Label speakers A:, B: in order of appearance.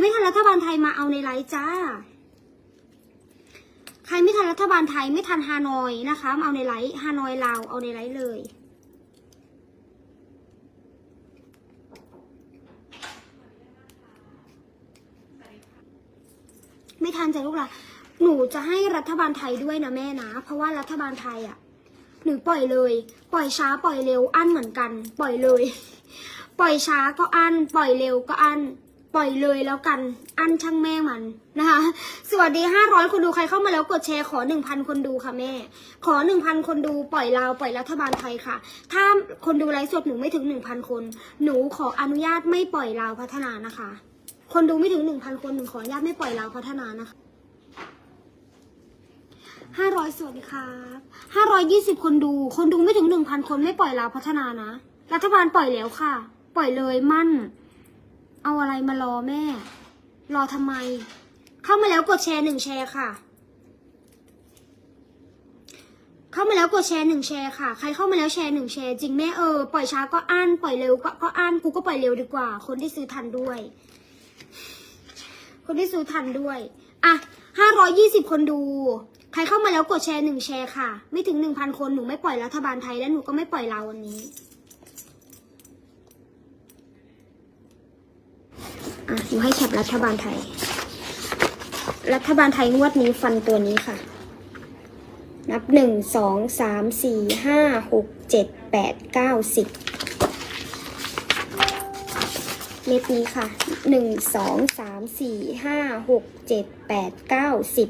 A: ไม่ทันรัฐบาลไทยมาเอาในไลฟ์จ้า ใครไม่ทันรัฐบาลไทยไม่ทันฮานอยนะคะมาเอาในไลฟ์ฮานอยลาวเอาในไลฟ์เลยไม่ทันใจลูกละหนูจะให้รัฐบาลไทยด้วยนะแม่นะ เพราะว่ารัฐบาลไทยอะ หนูปล่อยเลย ปล่อยช้าปล่อยเร็วอั้นเหมือนกัน ปล่อยเลย ปล่อยช้าก็อั้น ปล่อยเร็วก็อั้น ปล่อยเลยแล้วกัน อันช่างแม่มันนะคะ สวัสดีห้าร้อยคนดูใครเข้ามาแล้วกดแชร์ขอหนึ่งพันคนดูค่ะแม่ ขอหนึ่งพันคนดูปล่อยลาวปล่อยรัฐบาลไทยค่ะ ถ้าคนดูไลฟ์สดหนูไม่ถึงหนึ่งพันคน หนูขออนุญาตไม่ปล่อยลาวพัฒนานะคะ คนดูไม่ถึงหนึ่งพันคนหนูขออนุญาตไม่ปล่อยลาวพัฒนานะคะห้าร้อยสวัสดีครับห้าร้อยยี่สิบคนดู คนดูไม่ถึงหนึ่งพันคนไม่ปล่อยลาวพัฒนานะ รัฐบาลปล่อยแล้วค่ะ ปล่อยเลยมั่น เอาอะไรมารอแม่ รอทำไม เข้ามาแล้วกดแชร์หนึ่งแชร์ค่ะ เข้ามาแล้วกดแชร์หนึ่งแชร์ค่ะ ใครเข้ามาแล้วแชร์หนึ่งแชร์จริงแม่เออปล่อยช้าก็อ่านปล่อยเร็วก็ก็อ่านกูก็ปล่อยเร็วดีกว่า คนที่ซื้อทันด้วย คนที่ซื้อทันด้วยอะห้าร้อยี่สิบคนดูใครเข้ามาแล้วกดแชร์หนึ่งแชร์ค่ะ ไม่ถึงหนึ่งพันคนหนูไม่ปล่อยรัฐบาลไทยและหนูก็ไม่ปล่อยเราววันนี้ อะหนูให้แคปรัฐบาลไทย รัฐบาลไทยงวดนี้ฟันตัวนี้ค่ะ นับหนึ่งสองสามสี่ห้าหกเจ็ดแปดเก้าสิบเม็ดนี้ค่ะหนึ่งสองสามสี่ห้าหกเจ็ดแปดเก้าสิบ